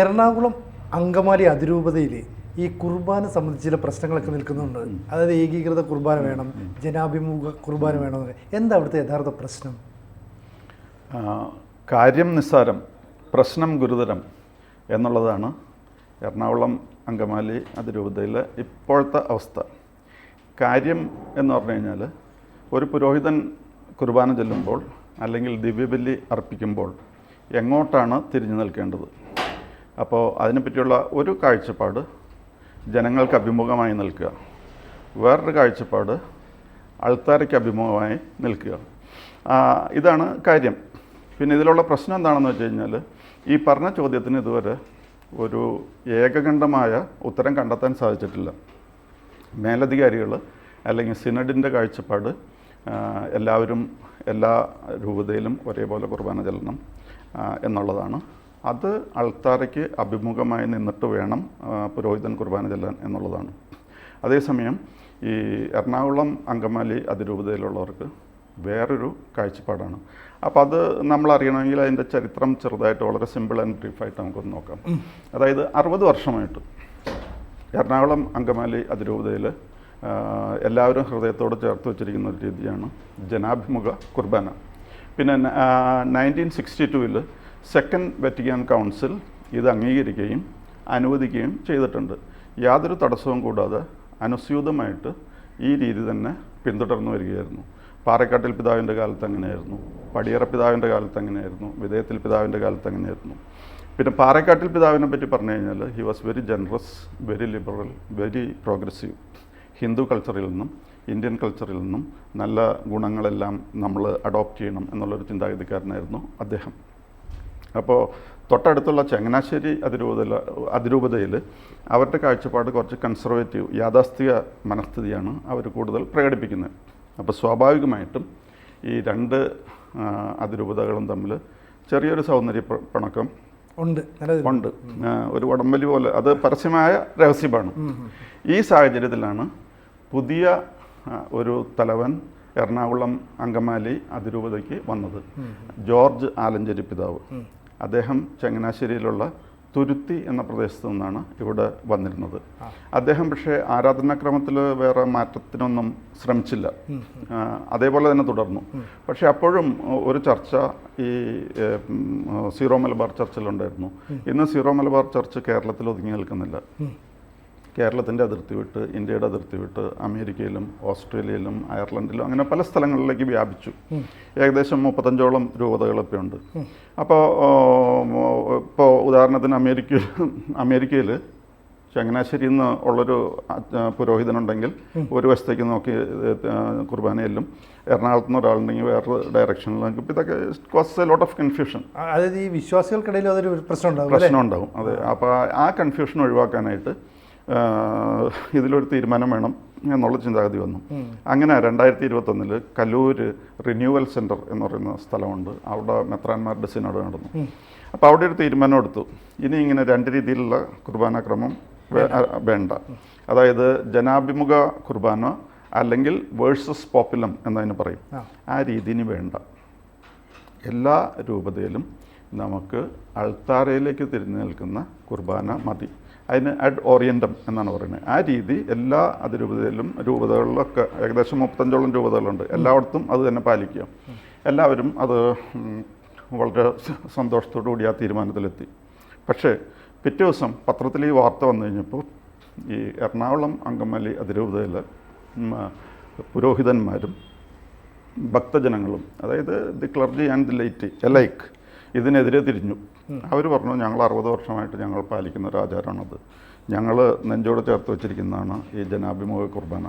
എറണാകുളം അങ്കമാലി അതിരൂപതയിൽ ഈ കുർബാന സംബന്ധിച്ച് ചില പ്രശ്നങ്ങളൊക്കെ നിൽക്കുന്നുണ്ട്. അതായത് ഏകീകൃത കുർബാന വേണം ജനാഭിമുഖ കുർബാന വേണം എന്താ അവിടുത്തെ യഥാർത്ഥ പ്രശ്നം? കാര്യം നിസ്സാരം പ്രശ്നം ഗുരുതരം എന്നുള്ളതാണ് എറണാകുളം അങ്കമാലി അതിരൂപതയിലെ ഇപ്പോഴത്തെ അവസ്ഥ. കാര്യം എന്ന് പറഞ്ഞു കഴിഞ്ഞാൽ ഒരു പുരോഹിതൻ കുർബാന ചെല്ലുമ്പോൾ അല്ലെങ്കിൽ ദിവ്യബലി അർപ്പിക്കുമ്പോൾ എങ്ങോട്ടാണ് തിരിഞ്ഞു നിൽക്കേണ്ടത്? അപ്പോൾ അതിനെപ്പറ്റിയുള്ള ഒരു കാഴ്ചപ്പാട് ജനങ്ങൾക്ക് അഭിമുഖമായി നിൽക്കുക. വേറൊരു കാഴ്ചപ്പാട് ആൾത്താരയ്ക്ക് അഭിമുഖമായി നിൽക്കുക. ഇതാണ് കാര്യം. പിന്നെ ഇതിലുള്ള പ്രശ്നം എന്താണെന്ന് വെച്ച് കഴിഞ്ഞാൽ ഈ പറഞ്ഞ ചോദ്യത്തിന് ഇതുവരെ ഒരു ഏകകണ്ഠമായ ഉത്തരം കണ്ടെത്താൻ സാധിച്ചിട്ടില്ല. മേലധികാരികൾ അല്ലെങ്കിൽ സിനഡിന്റെ കാഴ്ചപ്പാട് എല്ലാവരും എല്ലാ രൂപതയിലും ഒരേപോലെ കുർബാന ചെല്ലണം എന്നുള്ളതാണ് അത് അൾത്താരയ്ക്ക് അഭിമുഖമായി നിന്നിട്ട് വേണം പുരോഹിതൻ കുർബാന ചെല്ലാൻ എന്നുള്ളതാണ്. അതേസമയം ഈ എറണാകുളം അങ്കമാലി അതിരൂപതയിലുള്ളവർക്ക് വേറൊരു കാഴ്ചപ്പാടാണ്. അപ്പോൾ അത് നമ്മൾ അറിയണമെങ്കിൽ അതിന്റെ ചരിത്രം ചെറുതായിട്ട് വളരെ സിമ്പിൾ ആൻഡ് ബ്രീഫായിട്ട് നമുക്കൊന്ന് നോക്കാം. അതായത് അറുപത് വർഷമായിട്ട് എറണാകുളം അങ്കമാലി അതിരൂപതയിൽ എല്ലാവരും ഹൃദയത്തോട് ചേർത്ത് വെച്ചിരിക്കുന്ന ഒരു രീതിയാണ് ജനാഭിമുഖ കുർബാന. പിന്നെ നയന്റീൻ സിക്സ്റ്റി ടുവിൽ സെക്കൻഡ് വെറ്റിക്കാൻ കൗൺസിൽ ഇത് അംഗീകരിക്കുകയും അനുവദിക്കുകയും ചെയ്തിട്ടുണ്ട്. യാതൊരു തടസ്സവും കൂടാതെ അനുസ്യൂതമായിട്ട് ഈ രീതി തന്നെ പിന്തുടർന്നു വരികയായിരുന്നു. പാറക്കാട്ടിൽ പിതാവിന്റെ കാലത്ത് അങ്ങനെയായിരുന്നു. പടിയറ പിതാവിന്റെ കാലത്ത് അങ്ങനെയായിരുന്നു. വിധേയത്തിൽ പിതാവിന്റെ കാലത്ത് അങ്ങനെയായിരുന്നു. പിന്നെ പാറക്കാട്ടിൽ പിതാവിനെ പറ്റി പറഞ്ഞു കഴിഞ്ഞാൽ he was very generous very liberal very progressive Hindu കൾച്ചറിൽ നിന്നും ഇന്ത്യൻ കൾച്ചറിൽ നിന്നും നല്ല ഗുണങ്ങളെല്ലാം നമ്മൾ അഡോപ്റ്റ് ചെയ്യണം എന്നുള്ളൊരു ചിന്താഗതിക്കാരനായിരുന്നു അദ്ദേഹം. അപ്പോൾ തൊട്ടടുത്തുള്ള ചങ്ങനാശ്ശേരി അതിരൂപത അതിരൂപതയിൽ അവരുടെ കാഴ്ചപ്പാട് കുറച്ച് കൺസർവേറ്റീവ് യാഥാസ്ഥിക മനസ്ഥിതിയാണ് അവർ കൂടുതൽ പ്രകടിപ്പിക്കുന്നത്. അപ്പോൾ സ്വാഭാവികമായിട്ടും ഈ രണ്ട് അതിരൂപതകളും തമ്മിൽ ചെറിയൊരു സൗന്ദര്യ പണക്കം ഉണ്ട്. ഉണ്ട്. ഒരു വടംവലി പോലെ. അത് പരസ്യമായ രഹസ്യമാണ്. ഈ സാഹചര്യത്തിലാണ് പുതിയ ഒരു തലവൻ എറണാകുളം അങ്കമാലി അതിരൂപതയ്ക്ക് വന്നത്. ജോർജ് ആലഞ്ചേരി പിതാവ്. അദ്ദേഹം ചങ്ങനാശ്ശേരിയിലുള്ള തുരുത്തി എന്ന പ്രദേശത്തു നിന്നാണ് ഇവിടെ വന്നിരുന്നത്. അദ്ദേഹം പക്ഷേ ആരാധനാക്രമത്തിൽ വേറെ മാറ്റത്തിനൊന്നും ശ്രമിച്ചില്ല. അതേപോലെ തന്നെ തുടർന്നു. പക്ഷേ അപ്പോഴും ഒരു ചർച്ച ഈ സീറോ മലബാർ ചർച്ചിലുണ്ടായിരുന്നു. ഇന്ന് സീറോ മലബാർ ചർച്ച് കേരളത്തിൽ ഒതുങ്ങി നിൽക്കുന്നില്ല. കേരളത്തിന്റെ അതിർത്തി വിട്ട് ഇന്ത്യയുടെ അതിർത്തി വിട്ട് അമേരിക്കയിലും ഓസ്ട്രേലിയയിലും അയർലൻഡിലും അങ്ങനെ പല സ്ഥലങ്ങളിലേക്ക് വ്യാപിച്ചു. ഏകദേശം മുപ്പത്തഞ്ചോളം രൂപതകളൊക്കെ ഉണ്ട്. അപ്പോൾ ഇപ്പോൾ ഉദാഹരണത്തിന് അമേരിക്കയിൽ അമേരിക്കയിൽ ചങ്ങനാശ്ശേരിയിൽ നിന്ന് ഉള്ളൊരു പുരോഹിതനുണ്ടെങ്കിൽ ഒരു വശത്തേക്ക് നോക്കി കുർബാനയിലും എറണാകുളത്ത് നിന്ന് ഒരാളുണ്ടെങ്കിൽ വേറെ ഡയറക്ഷനിലും ഇപ്പം ഇതൊക്കെ cause a lot of confusion അതായത് ഈ വിശ്വാസികൾക്കിടയിൽ അതൊരു പ്രശ്നം അല്ലേ? പ്രശ്നം ഉണ്ടാവും അതെ. അപ്പോൾ ആ കൺഫ്യൂഷൻ ഒഴിവാക്കാനായിട്ട് ഇതിലൊരു തീരുമാനം വേണം എന്നുള്ള ചിന്താഗതി വന്നു. അങ്ങനെ രണ്ടായിരത്തി ഇരുപത്തൊന്നിൽ കല്ലൂർ റിന്യൂവൽ സെന്റർ എന്ന് പറയുന്ന സ്ഥലമുണ്ട്. അവിടെ മെത്രാന്മാരുടെ സിനോഡ് നടന്നു. അപ്പോൾ അവിടെ ഒരു തീരുമാനം എടുത്തു. ഇനി ഇങ്ങനെ രണ്ട് രീതിയിലുള്ള കുർബാനാക്രമം വേണ്ട. അതായത് ജനാഭിമുഖ കുർബാന അല്ലെങ്കിൽ വേഴ്സസ് പോപ്പുലം എന്നതിന് പറയും. ആ. രീതിന് വേണ്ട. എല്ലാ രൂപതയിലും നമുക്ക് അൾത്താരയിലേക്ക് തിരിഞ്ഞു നിൽക്കുന്ന കുർബാന മതി. അതിന് അഡ് ഓറിയന്റം എന്നാണ് പറയുന്നത്. ആ രീതി എല്ലാ അതിരൂപതയിലും രൂപതകളിലൊക്കെ ഏകദേശം മുപ്പത്തഞ്ചോളം രൂപതകളുണ്ട്. എല്ലായിടത്തും അത് തന്നെ പാലിക്കുക. എല്ലാവരും അത് വളരെ സന്തോഷത്തോടു കൂടി ആ തീരുമാനത്തിലെത്തി. പക്ഷേ പിറ്റേ ദിവസം പത്രത്തിൽ ഈ വാർത്ത വന്നു കഴിഞ്ഞപ്പോൾ ഈ എറണാകുളം അങ്കമാലി അതിരൂപതയിൽ പുരോഹിതന്മാരും ഭക്തജനങ്ങളും അതായത് the clergy and the laity alike ഇതിനെതിരെ തിരിഞ്ഞു. അവർ പറഞ്ഞു ഞങ്ങൾ അറുപത് വർഷമായിട്ട് ഞങ്ങൾ പാലിക്കുന്ന ഒരു ആചാരമാണത്. ഞങ്ങൾ നെഞ്ചോട് ചേർത്ത് വെച്ചിരിക്കുന്നതാണ് ഈ ജനാഭിമുഖ കുർബാന.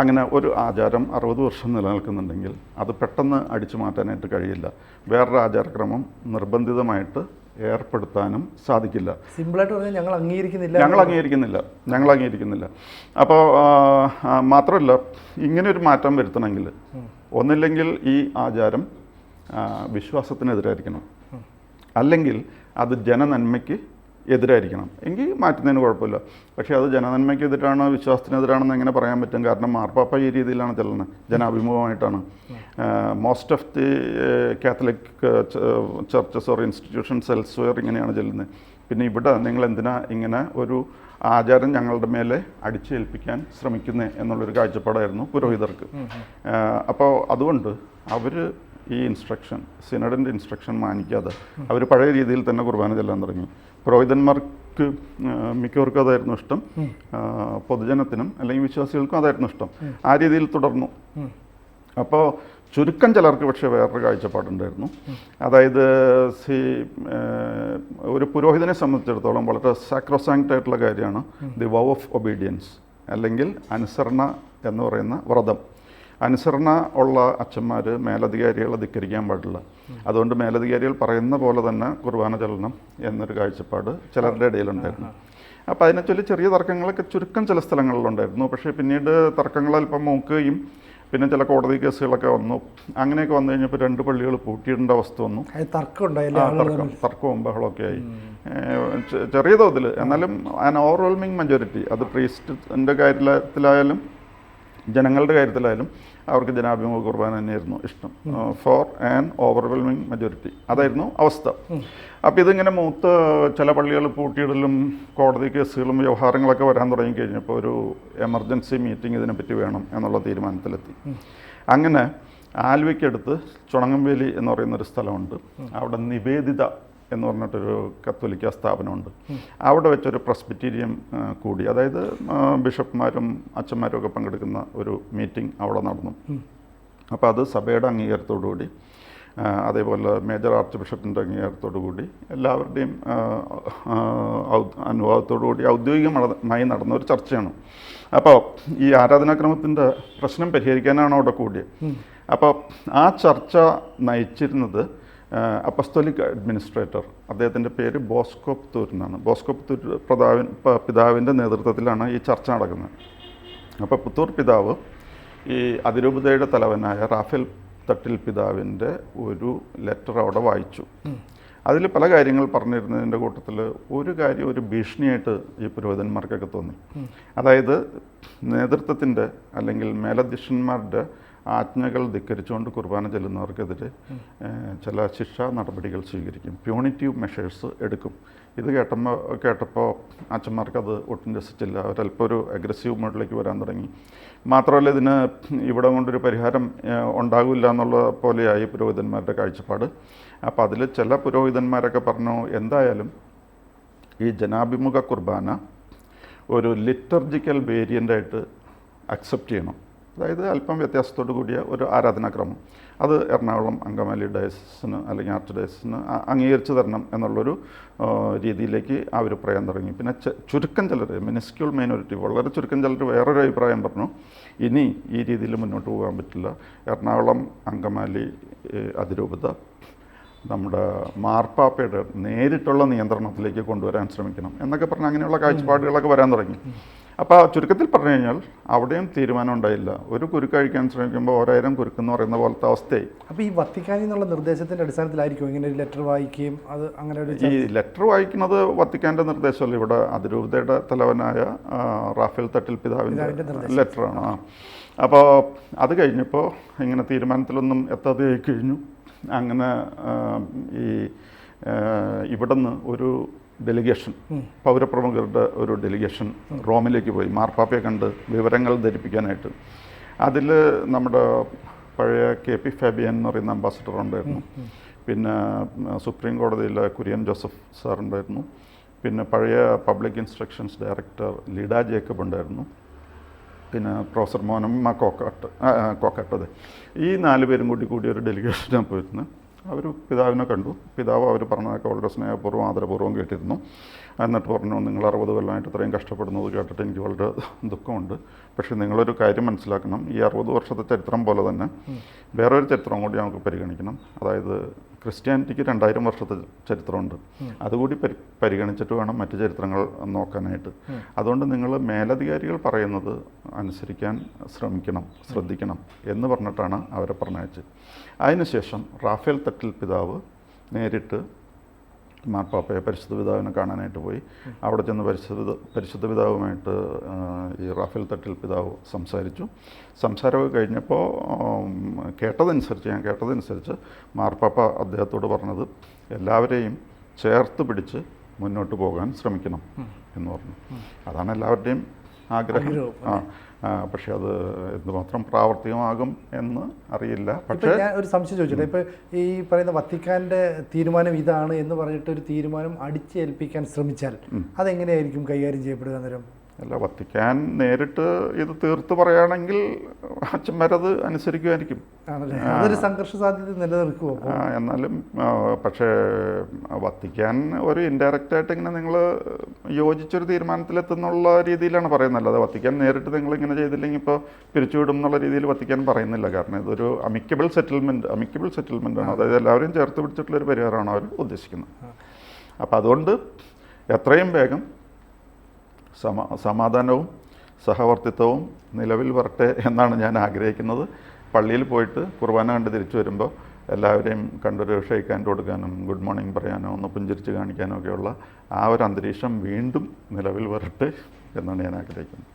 അങ്ങനെ ഒരു ആചാരം അറുപത് വർഷം നിലനിൽക്കുന്നുണ്ടെങ്കിൽ അത് പെട്ടെന്ന് അടിച്ചു മാറ്റാനായിട്ട് കഴിയില്ല. വേറൊരു ആചാരക്രമം നിർബന്ധിതമായിട്ട് ഏർപ്പെടുത്താനും സാധിക്കില്ല. സിമ്പിളായിട്ട് പറഞ്ഞാൽ ഞങ്ങൾ അംഗീകരിക്കുന്നില്ല. ഞങ്ങൾ അംഗീകരിക്കുന്നില്ല. ഞങ്ങൾ അംഗീകരിക്കുന്നില്ല. അപ്പോൾ മാത്രമല്ല ഇങ്ങനെ ഒരു മാറ്റം വരുത്തണമെങ്കിൽ ഒന്നില്ലെങ്കിൽ ഈ ആചാരം വിശ്വാസത്തിനെതിരായിരിക്കണം. അല്ലെങ്കിൽ അത് ജനനന്മയ്ക്ക് എതിരായിരിക്കണം. എങ്കിൽ മാറ്റുന്നതിന് കുഴപ്പമില്ല. പക്ഷേ അത് ജനനന്മയ്ക്ക് എതിരാണ് വിശ്വാസത്തിനെതിരാണെന്ന് എങ്ങനെ പറയാൻ പറ്റും? കാരണം മാർപ്പാപ്പ ഈ രീതിയിലാണ് ചെല്ലുന്നത്. ജനാഭിമുഖമായിട്ടാണ്. Most of the Catholic churches or institutions elsewhere ഇങ്ങനെയാണ് ചെല്ലുന്നത്. പിന്നെ ഇവിടെ നിങ്ങൾ എന്തിനാ ഇങ്ങനെ ഒരു ആചാരം ഞങ്ങളുടെ മേലെ അടിച്ചേൽപ്പിക്കാൻ ശ്രമിക്കുന്നേ എന്നുള്ളൊരു കാഴ്ചപ്പാടായിരുന്നു പുരോഹിതർക്ക്. അപ്പോൾ അതുകൊണ്ട് അവർ ഈ ഇൻസ്ട്രക്ഷൻ സിനഡിന്റെ ഇൻസ്ട്രക്ഷൻ മാനിക്കാതെ അവർ പഴയ രീതിയിൽ തന്നെ കുർബാന ചെല്ലാൻ തുടങ്ങി. പുരോഹിതന്മാർക്ക് മിക്കവർക്കും അതായിരുന്നു ഇഷ്ടം. പൊതുജനത്തിനും അല്ലെങ്കിൽ വിശ്വാസികൾക്കും അതായിരുന്നു ഇഷ്ടം. ആ രീതിയിൽ തുടർന്നു. അപ്പോൾ ചുരുക്കം ചിലർക്ക് പക്ഷേ വേറൊരു കാഴ്ചപ്പാടുണ്ടായിരുന്നു. അതായത് സി ഒരു പുരോഹിതനെ സംബന്ധിച്ചിടത്തോളം വളരെ സാക്രോസാങ്ക്റ്റ് ആയിട്ടുള്ള കാര്യമാണ് ദി വവ് ഓഫ് ഒബീഡിയൻസ് അല്ലെങ്കിൽ അനുസരണ എന്ന് പറയുന്ന വ്രതം. അനുസരണ ഉള്ള അച്ഛന്മാർ മേലധികാരികളെ ധിക്കരിക്കാൻ പാടില്ല. അതുകൊണ്ട് മേലധികാരികൾ പറയുന്ന പോലെ തന്നെ കുർബാന ചലനം എന്നൊരു കാഴ്ചപ്പാട് ചിലരുടെ ഇടയിലുണ്ടായിരുന്നു. അപ്പോൾ അതിനെ ചൊല്ലി ചെറിയ തർക്കങ്ങളൊക്കെ ചുരുക്കം ചില സ്ഥലങ്ങളിലുണ്ടായിരുന്നു. പക്ഷേ പിന്നീട് തർക്കങ്ങൾ അല്പം മൂക്കുകയും പിന്നെ ചില കോടതി കേസുകളൊക്കെ വന്നു. അങ്ങനെയൊക്കെ വന്നു കഴിഞ്ഞപ്പോൾ രണ്ട് പള്ളികൾ പൂട്ടിയിടേണ്ട അവസ്ഥ വന്നു. തർക്കം തർക്കം തർക്കവും ബഹളമൊക്കെ ആയി. ചെറിയ തോതിൽ എന്നാലും ആൻ ഓവർവെൽമിങ് മെജോറിറ്റി അത് പ്രീസ്റ്റിന്റെ കാര്യത്തിലായാലും ജനങ്ങളുടെ കാര്യത്തിലായാലും അവർക്ക് ജനാഭിമുഖ കുർബാന തന്നെയായിരുന്നു ഇഷ്ടം. ഫോർ ആൻഡ് ഓവർവെൽമിങ് മെജോറിറ്റി അതായിരുന്നു അവസ്ഥ. അപ്പോൾ ഇതിങ്ങനെ മൂത്ത് ചില പള്ളികൾ പൂട്ടിയിടലും കോടതി കേസുകളും വ്യവഹാരങ്ങളൊക്കെ വരാൻ തുടങ്ങി കഴിഞ്ഞപ്പോൾ ഒരു എമർജൻസി മീറ്റിംഗ് ഇതിനെപ്പറ്റി വേണം എന്നുള്ള തീരുമാനത്തിലെത്തി. അങ്ങനെ ആലുവയ്ക്കടുത്ത് ചുണങ്ങംവേലി എന്ന് പറയുന്ന ഒരു സ്ഥലമുണ്ട്. അവിടെ നിവേദിത എന്ന് പറഞ്ഞിട്ടൊരു കത്തോലിക്ക സ്ഥാപനമുണ്ട്. അവിടെ വെച്ചൊരു പ്രസ്ബിറ്റീരിയം കൂടി. അതായത് ബിഷപ്പ്മാരും അച്ഛന്മാരും ഒക്കെ പങ്കെടുക്കുന്ന ഒരു മീറ്റിംഗ് അവിടെ നടന്നു. അപ്പോൾ അത് സഭയുടെ അംഗീകാരത്തോടുകൂടി കൂടി അതേപോലെ മേജർ ആർച്ച് ബിഷപ്പിന്റെ അംഗീകാരത്തോടുകൂടി എല്ലാവരുടെയും അനുഭവത്തോടുകൂടി ഔദ്യോഗികമായി നടന്ന ഒരു ചർച്ചയാണ്. അപ്പോൾ ഈ ആരാധനാക്രമത്തിന്റെ പ്രശ്നം പരിഹരിക്കാനാണ് അവിടെ കൂടിയത്. അപ്പോൾ ആ ചർച്ച നയിച്ചിരുന്നത് അപ്പസ്തോലിക് അഡ്മിനിസ്ട്രേറ്റർ. അദ്ദേഹത്തിന്റെ പേര് ബോസ്കോ പുത്തൂരിനാണ്. ബോസ്കോ പുത്തൂർ പ്രതാവിൻ പിതാവിന്റെ നേതൃത്വത്തിലാണ് ഈ ചർച്ച നടക്കുന്നത്. അപ്പോൾ പുത്തൂർ പിതാവ് ഈ അതിരൂപതയുടെ തലവനായ റാഫേൽ തട്ടിൽ പിതാവിന്റെ ഒരു ലെറ്റർ അവിടെ വായിച്ചു. അതിൽ പല കാര്യങ്ങൾ പറഞ്ഞിരുന്നതിന്റെ കൂട്ടത്തിൽ ഒരു കാര്യം ഒരു ഭീഷണിയായിട്ട് ഈ പുരോഹിതന്മാർക്കൊക്കെ തോന്നി. അതായത് നേതൃത്വത്തിന്റെ അല്ലെങ്കിൽ മേലധ്യക്ഷന്മാരുടെ ആജ്ഞകൾ ധിക്കരിച്ചുകൊണ്ട് കുർബാന ചെല്ലുന്നവർക്കെതിരെ ചില ശിക്ഷാ നടപടികൾ സ്വീകരിക്കും. പ്യൂണിറ്റീവ് മെഷേഴ്സ് എടുക്കും. ഇത് കേട്ടപ്പോൾ കേട്ടപ്പോൾ അച്ഛന്മാർക്ക് അത് ഒട്ടും രസിച്ചില്ല. അവരല്പം ഒരു അഗ്രസീവ് മോഡിലേക്ക് വരാൻ തുടങ്ങി. മാത്രമല്ല ഇതിന് ഇവിടെ കൊണ്ടൊരു പരിഹാരം ഉണ്ടാകില്ല എന്നുള്ള പോലെയായി പുരോഹിതന്മാരുടെ കാഴ്ചപ്പാട്. അപ്പോൾ അതിൽ ചില പുരോഹിതന്മാരൊക്കെ പറഞ്ഞു എന്തായാലും ഈ ജനാഭിമുഖ കുർബാന ഒരു ലിറ്റർജിക്കൽ വേരിയന്റായിട്ട് അക്സെപ്റ്റ് ചെയ്യണം. അതായത് അല്പം വ്യത്യാസത്തോടു കൂടിയ ഒരു ആരാധനാക്രമം. അത് എറണാകുളം അങ്കമാലി ഡയസിന് അല്ലെങ്കിൽ ആർച്ച് ഡയസിന് അംഗീകരിച്ചു തരണം എന്നുള്ളൊരു രീതിയിലേക്ക് ആ, ഒരു പ്രയം തുടങ്ങി. പിന്നെ ചുരുക്കം ചിലർ മിനിസ്ക്യൂൾ മൈനോറിറ്റി വളരെ ചുരുക്കം ചിലർ വേറൊരു അഭിപ്രായം പറഞ്ഞു ഇനി ഈ രീതിയിൽ മുന്നോട്ട് പോകാൻ പറ്റില്ല. എറണാകുളം അങ്കമാലി അതിരൂപത നമ്മുടെ മാർപ്പാപ്പയുടെ നേരിട്ടുള്ള നിയന്ത്രണത്തിലേക്ക് കൊണ്ടുവരാൻ ശ്രമിക്കണം. എന്നൊക്കെ പറഞ്ഞ് അങ്ങനെയുള്ള കാഴ്ചപ്പാടുകളൊക്കെ വരാൻ തുടങ്ങി. അപ്പോൾ ചുരുക്കത്തിൽ പറഞ്ഞു കഴിഞ്ഞാൽ അവിടെയും തീരുമാനം ഉണ്ടായില്ല. ഒരു കുരുക്ക് കഴിക്കാൻ ശ്രമിക്കുമ്പോൾ ഓരായിരം കുരുക്കെന്ന് പറയുന്ന പോലത്തെ അവസ്ഥയായി. അപ്പോൾ ഈ വത്തിക്കാനിൽ നിന്നുള്ള നിർദ്ദേശത്തിന്റെ അടിസ്ഥാനത്തിലായിരിക്കും ഇങ്ങനെ ഒരു ലെറ്റർ വായിക്കുകയും അത് അങ്ങനെ ഒരു ഈ ലെറ്റർ വായിക്കുന്നത് വത്തിക്കാന്റെ നിർദ്ദേശമല്ല. ഇവിടെ അതിരൂപതയുടെ തലവനായ റാഫേൽ തട്ടിൽ പിതാവിന്റെ ലെറ്ററാണ് ആ. അപ്പോൾ അത് കഴിഞ്ഞപ്പോൾ ഇങ്ങനെ തീരുമാനത്തിലൊന്നും എത്താതെ ആയി കഴിഞ്ഞു. അങ്ങനെ ഈ ഇവിടുന്ന് ഒരു ഡെലിഗേഷൻ. പൗരപ്രമുഖരുടെ ഒരു ഡെലിഗേഷൻ റോമിലേക്ക് പോയി. മാർപ്പാപ്പയെ കണ്ട് വിവരങ്ങൾ ധരിപ്പിക്കാനായിട്ട്. അതിൽ നമ്മുടെ പഴയ കെ പി ഫാബിയൻ എന്ന് പറയുന്ന അംബാസഡർ ഉണ്ടായിരുന്നു. പിന്നെ സുപ്രീം കോടതിയിലെ കുര്യൻ ജോസഫ് സാർ ഉണ്ടായിരുന്നു. പിന്നെ പഴയ public instructions director Lida Jacob ഉണ്ടായിരുന്നു. പിന്നെ പ്രൊഫസർ മോനമ്മ കോക്കാട്ട് കോക്കാട്ടത് ഈ നാല് പേരും കൂടി കൂടി ഒരു ഡെലിഗേഷനാണ് പോയിരുന്നത്. അവർ പിതാവിനെ കണ്ടു. പിതാവ് അവർ പറഞ്ഞതൊക്കെ വളരെ സ്നേഹപൂർവം ആദരപൂർവം കേട്ടിരുന്നു. എന്നിട്ട് പറഞ്ഞു നിങ്ങൾ അറുപത് കൊല്ലമായിട്ട് ഇത്രയും കഷ്ടപ്പെടുന്നത് കേട്ടിട്ട് എനിക്ക് വളരെ ദുഃഖമുണ്ട്. പക്ഷേ നിങ്ങളൊരു കാര്യം മനസ്സിലാക്കണം. ഈ അറുപത് വർഷത്തെ ചരിത്രം പോലെ തന്നെ വേറൊരു ചരിത്രം കൂടി നമുക്ക് പരിഗണിക്കണം. അതായത് ക്രിസ്ത്യാനിറ്റിക്ക് രണ്ടായിരം വർഷത്തെ ചരിത്രമുണ്ട്. അതുകൂടി പരി പരിഗണിച്ചിട്ട് വേണം മറ്റു ചരിത്രങ്ങൾ നോക്കാനായിട്ട്. അതുകൊണ്ട് നിങ്ങൾ മേലധികാരികൾ പറയുന്നത് അനുസരിക്കാൻ ശ്രമിക്കണം ശ്രദ്ധിക്കണം എന്ന് പറഞ്ഞിട്ടാണ് അവരെ പറഞ്ഞയച്ചത്. അതിനുശേഷം റാഫേൽ തട്ടിൽ പിതാവ് നേരിട്ട് മാർപ്പാപ്പയെ പരിശുദ്ധ പിതാവിനെ കാണാനായിട്ട് പോയി. അവിടെ ചെന്ന് പരിശുദ്ധ പരിശുദ്ധ പിതാവുമായിട്ട് ഈ റാഫേൽ തട്ടിൽ പിതാവ് സംസാരിച്ചു. സംസാരമൊക്കെ കഴിഞ്ഞപ്പോൾ കേട്ടതനുസരിച്ച് ഞാൻ കേട്ടതനുസരിച്ച് മാർപ്പാപ്പ അദ്ദേഹത്തോട് പറഞ്ഞത് എല്ലാവരെയും ചേർത്ത് പിടിച്ച് മുന്നോട്ട് പോകാൻ ശ്രമിക്കണം എന്ന് പറഞ്ഞു. അതാണ് എല്ലാവരുടെയും ആഗ്രഹം. ആ, പക്ഷെ അത് എന്തുമാത്രം പ്രാവർത്തികമാകും എന്ന് അറിയില്ല. പക്ഷേ ഞാൻ ഒരു സംശയം ചോദിച്ചോട്ടെ ഇപ്പോൾ ഈ പറയുന്ന വത്തിക്കാന്റെ തീരുമാനം ഇതാണ് എന്ന് പറഞ്ഞിട്ട് ഒരു തീരുമാനം അടിച്ചേൽപ്പിക്കാൻ ശ്രമിച്ചാൽ അതെങ്ങനെയായിരിക്കും കൈകാര്യം ചെയ്യപ്പെടുക അന്നേരം? അല്ല വത്തിക്കാൻ നേരിട്ട് ഇത് തീർത്ത് പറയുകയാണെങ്കിൽ അച്ഛന്മാരത് അനുസരിക്കുമായിരിക്കും. അതൊരു സംഘർഷ സാധ്യത നിലനിൽക്കുമോ ആ, എന്നാലും പക്ഷേ വത്തിക്കാൻ ഒരു ഇൻഡയറക്റ്റ് ആയിട്ട് ഇങ്ങനെ നിങ്ങൾ യോജിച്ചൊരു തീരുമാനത്തിലെത്തുന്നുള്ള രീതിയിലാണ് പറയുന്നത്. അല്ലാതെ വത്തിക്കാൻ നേരിട്ട് നിങ്ങൾ ഇങ്ങനെ ചെയ്തില്ലെങ്കിൽ ഇപ്പോൾ പിരിച്ചുവിടും എന്നുള്ള രീതിയിൽ വത്തിക്കാൻ പറയുന്നില്ല. കാരണം ഇതൊരു അമിക്കബിൾ സെറ്റിൽമെന്റ് അമിക്കബിൾ സെറ്റിൽമെന്റ് ആണ്. അതായത് എല്ലാവരും ചേർത്ത് പിടിച്ചിട്ടുള്ളൊരു പരിഹാരമാണ് അവർ ഉദ്ദേശിക്കുന്നത്. അപ്പോൾ അതുകൊണ്ട് എത്രയും വേഗം സമാ സമാധാനവും സഹവർത്തിത്വവും നിലവിൽ വരട്ടെ എന്നാണ് ഞാൻ ആഗ്രഹിക്കുന്നത്. പള്ളിയിൽ പോയിട്ട് കുർബാന കണ്ട് തിരിച്ചു വരുമ്പോൾ എല്ലാവരെയും കണ്ടൊരു ഷെയ്ക്ക് കൊടുക്കാനും ഗുഡ് മോർണിംഗ് പറയാനോ ഒന്ന് പുഞ്ചിരിച്ച് കാണിക്കാനോ ഒക്കെയുള്ള ആ ഒരു അന്തരീക്ഷം വീണ്ടും നിലവിൽ വരട്ടെ എന്നാണ് ഞാൻ ആഗ്രഹിക്കുന്നത്.